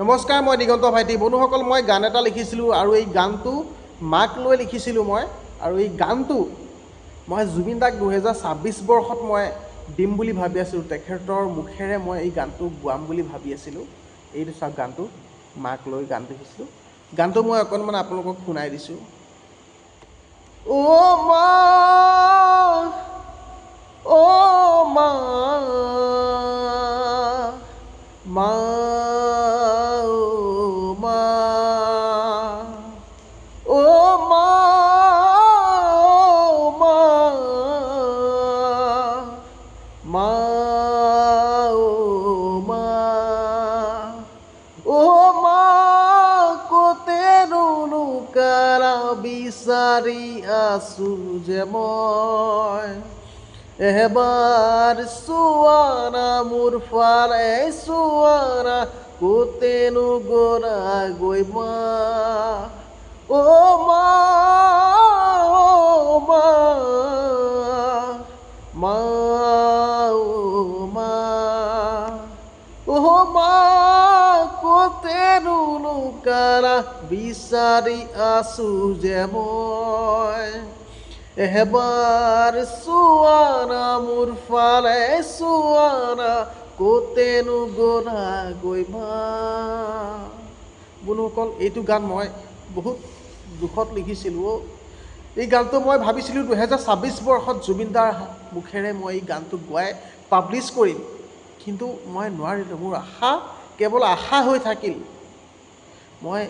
নমস্কাৰ মই দিগন্ত ভাইটি। বন্ধুসকল মই গান এটা লিখিছিলোঁ আৰু এই গানটো মাক লৈ লিখিছিলোঁ মই। আৰু এই গানটো মই জুবিন দাক দুহেজাৰ ছাব্বিছ বৰ্ষত মই দিম বুলি ভাবি আছিলোঁ। তেখেতৰ মুখেৰে মই এই গানটো গোৱাম বুলি ভাবি আছিলোঁ। এইটো চাওক গানটো মাক লৈ গানটো লিখিছিলোঁ। গানটো মই অকণমান আপোনালোকক শুনাই দিছোঁ। অ' মা মা অ' মা অ' মা কতেনো কাৰা বিচাৰি আছো যে মই এবাৰ চোৱানা মোৰ ফালে চোৱানা কতেনো গৰা গৈ মা। অ' মা অ' মা মা লুকাৰা বিচাৰি আছো যে মই এবাৰ চোৱানা মোৰ ফালে চোৱানা কতেনো গৰা গৈ মা বন্ধুসকল এইটো গান মই বহুত দুখত লিখিছিলোঁ অ'। এই গানটো মই ভাবিছিলোঁ দুহেজাৰ ছাব্বিছ বৰ্ষত জুবিনদাৰ মুখেৰে মই এই গানটো গোৱাই পাব্লিছ কৰিম। কিন্তু মই নোৱাৰিলোঁ, মোৰ আশা, কেৱল আশা হৈ থাকিল। মই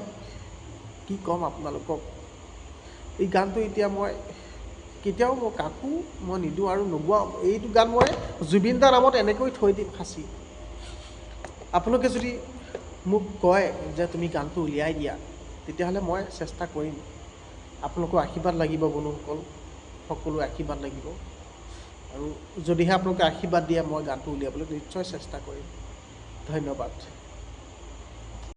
কি ক'ম আপোনালোকক? এই গানটো এতিয়া মই কেতিয়াও মই কাকো মই নিদিওঁ আৰু নোগোৱাওঁ। এইটো গান মই জুবিন দাৰ নামত এনেকৈ থৈ দিম সাঁচি আপোনালোকে যদি মোক কয় যে তুমি গানটো উলিয়াই দিয়া তেতিয়াহ'লে মই চেষ্টা কৰিম। আপোনালোকৰ আশীৰ্বাদ লাগিব বন্ধুসকল সকলো আশীৰ্বাদ লাগিব। আৰু যদিহে আপোনালোকে আশীৰ্বাদ দিয়ে মই গানটো উলিয়াবলৈ নিশ্চয় চেষ্টা কৰিম। ধন্যবাদ।